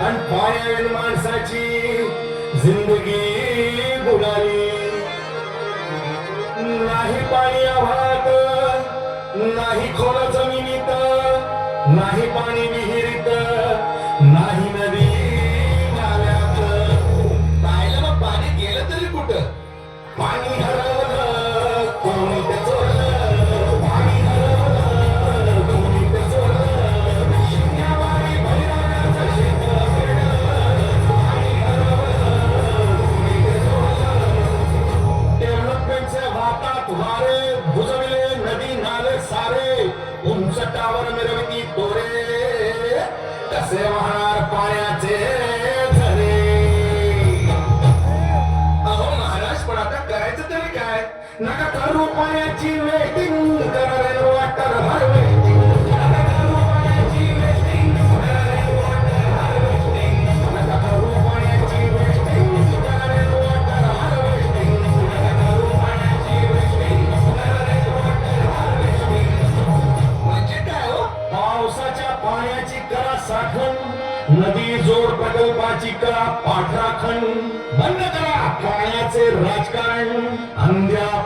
आणि पाण्यावेल माणसाची जिंदगी बुडाली. नाही पाणी आभाळात नाही खोल जमिनीत नाही पाणी विहिरीत नाही नदी नाल्यात. पाहिलं मग पाणी गेलं तरी कुठं? पाणी हरवलं तुम्हारे वारे बुजविले नदी नाले सारे उंच टावर मिरवती तोरे कसे वाहणार पाण्याचे झरे अहो महाराज पण आता करायचं तरी काय? नका करू पाण्याची वेटिंग करा पाण्याची नदी जोड प्रकल्पाची करा पाठराखण. बंद करा. पाण्याचे राजकारण. अंध्या